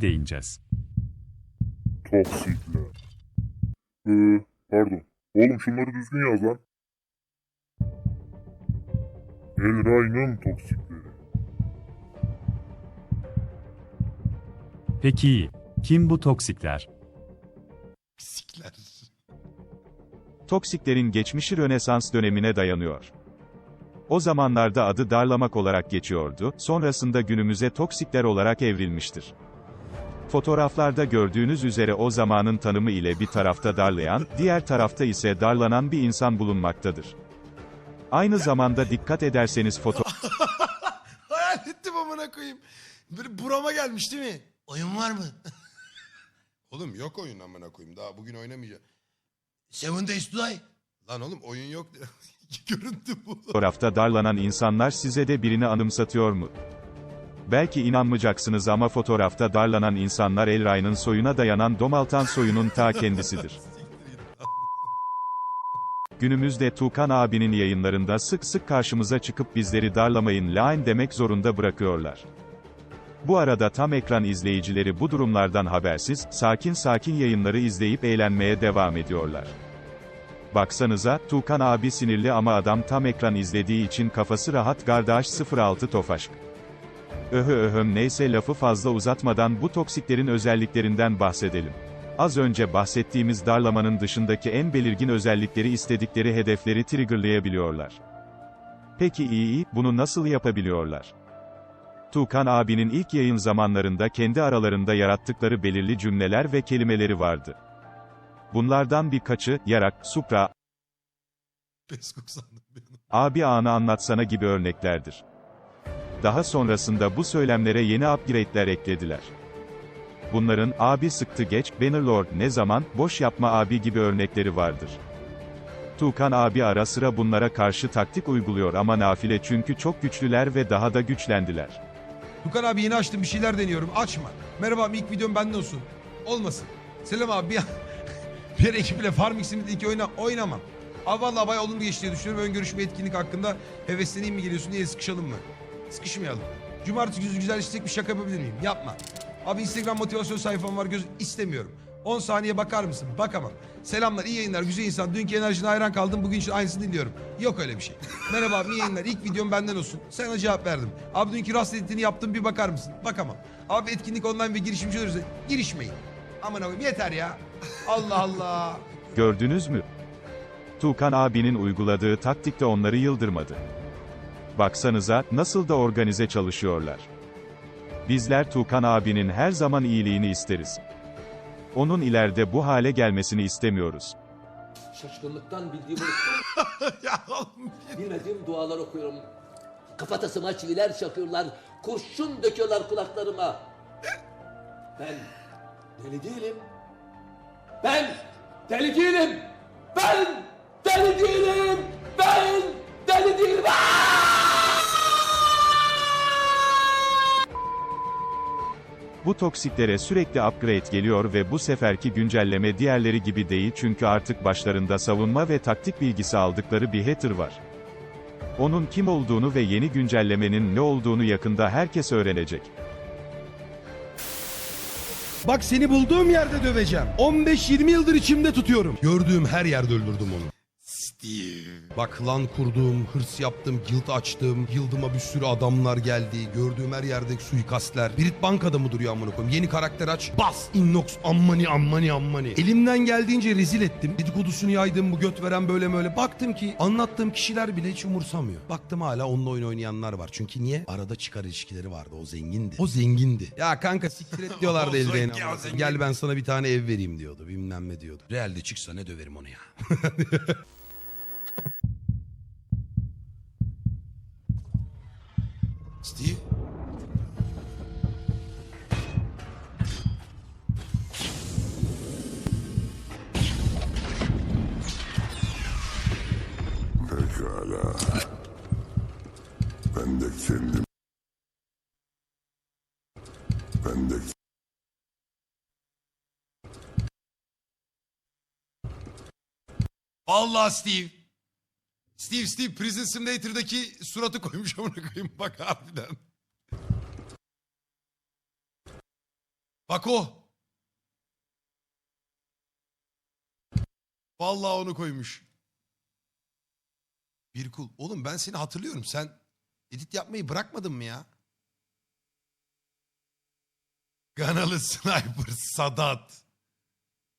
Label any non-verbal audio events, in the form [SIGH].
değineceğiz. Toksikler. Ee, pardon. Oğlum şunları düzgün yaz lan. Elray'ın toksikleri. Peki, kim bu toksikler? Sikler. Toksiklerin geçmişi Rönesans dönemine dayanıyor. O zamanlarda adı darlamak olarak geçiyordu, sonrasında günümüze toksikler olarak evrilmiştir. Fotoğraflarda gördüğünüz üzere o zamanın tanımı ile bir tarafta darlayan, diğer tarafta ise darlanan bir insan bulunmaktadır. Aynı zamanda dikkat ederseniz [LAUGHS] Hayal ettim amına koyayım. Böyle burama gelmiş değil mi? Oyun var mı? [LAUGHS] oğlum yok oyun amına koyayım. Daha bugün oynamayacağım. Seven Days to Die. Lan oğlum oyun yok. [LAUGHS] Görüntü bu. fotoğrafta darlanan insanlar size de birini anımsatıyor mu? Belki inanmayacaksınız ama fotoğrafta darlanan insanlar Elray'ın soyuna dayanan Domaltan soyunun ta kendisidir. Günümüzde Tukan abinin yayınlarında sık sık karşımıza çıkıp bizleri darlamayın line demek zorunda bırakıyorlar. Bu arada tam ekran izleyicileri bu durumlardan habersiz, sakin sakin yayınları izleyip eğlenmeye devam ediyorlar. Baksanıza, Tukan abi sinirli ama adam tam ekran izlediği için kafası rahat Gardaş 06 Tofaşk. Öhö öhöm neyse lafı fazla uzatmadan bu toksiklerin özelliklerinden bahsedelim. Az önce bahsettiğimiz darlamanın dışındaki en belirgin özellikleri istedikleri hedefleri triggerlayabiliyorlar. Peki iyi iyi, bunu nasıl yapabiliyorlar? Tukan abinin ilk yayın zamanlarında kendi aralarında yarattıkları belirli cümleler ve kelimeleri vardı. Bunlardan birkaçı, yarak, supra, abi anı anlatsana gibi örneklerdir. Daha sonrasında bu söylemlere yeni upgrade'ler eklediler. Bunların, abi sıktı geç, Bannerlord ne zaman, boş yapma abi gibi örnekleri vardır. Tukan abi ara sıra bunlara karşı taktik uyguluyor ama nafile çünkü çok güçlüler ve daha da güçlendiler. Tukan abi yeni açtım bir şeyler deniyorum. Açma. Merhaba abi ilk videom bende olsun. Olmasın. Selam abi bir, [LAUGHS] bir ekiple Farming Sim'deki oyna, oynamam. Abi valla bay olumlu geçtiğini düşünüyorum. Ön görüşme etkinlik hakkında hevesleneyim mi geliyorsun diye sıkışalım mı? Sıkışmayalım. Cumartesi günü güzel işleyecek bir şaka yapabilir miyim? Yapma. Abi Instagram motivasyon sayfam var göz istemiyorum. 10 saniye bakar mısın? Bakamam. Selamlar, iyi yayınlar, güzel insan. Dünkü enerjine hayran kaldım. Bugün için aynısını diliyorum. Yok öyle bir şey. Merhaba abi, iyi yayınlar. İlk videom benden olsun. Sana cevap verdim. Abi dünkü rast editini yaptım bir bakar mısın? Bakamam. Abi etkinlik online ve girişimci olursa girişmeyin. Aman abi yeter ya. Allah Allah. Gördünüz mü? Tukan abinin uyguladığı taktik de onları yıldırmadı. Baksanıza, nasıl da organize çalışıyorlar. Bizler Tukan abinin her zaman iyiliğini isteriz. Onun ileride bu hale gelmesini istemiyoruz. Şaşkınlıktan bildiğim [LAUGHS] ya oğlum. bilmediğim dualar okuyorum. Kafatasıma çiviler çakıyorlar. Kurşun döküyorlar kulaklarıma. Ben deli değilim. Ben deli değilim. Ben Bu toksiklere sürekli upgrade geliyor ve bu seferki güncelleme diğerleri gibi değil çünkü artık başlarında savunma ve taktik bilgisi aldıkları bir hater var. Onun kim olduğunu ve yeni güncellemenin ne olduğunu yakında herkes öğrenecek. Bak seni bulduğum yerde döveceğim. 15-20 yıldır içimde tutuyorum. Gördüğüm her yerde öldürdüm onu. Steve. Bak lan kurdum, hırs yaptım, guild açtım. Guild'ıma bir sürü adamlar geldi. Gördüğüm her yerde suikastler. Brit bankada mı duruyor amına koyayım? Yeni karakter aç. Bas! Innox ammani ammani ammani. Elimden geldiğince rezil ettim. Dedikodusunu yaydım bu göt veren böyle böyle. Baktım ki anlattığım kişiler bile hiç umursamıyor. Baktım hala onunla oyun oynayanlar var. Çünkü niye? Arada çıkar ilişkileri vardı. O zengindi. O zengindi. Ya kanka siktir et diyorlardı [LAUGHS] elbeyine. Gel ben sana bir tane ev vereyim diyordu. Bilmem ne diyordu. Realde çıksa ne döverim onu ya. [LAUGHS] Pekala. Ben de kendim... Ben de... Allah Steve. Steve Steve Prison Simulator'daki suratı koymuş amına koyayım bak harbiden. Bak o. Vallahi onu koymuş. Bir kul. Oğlum ben seni hatırlıyorum. Sen edit yapmayı bırakmadın mı ya? Ganalı Sniper Sadat.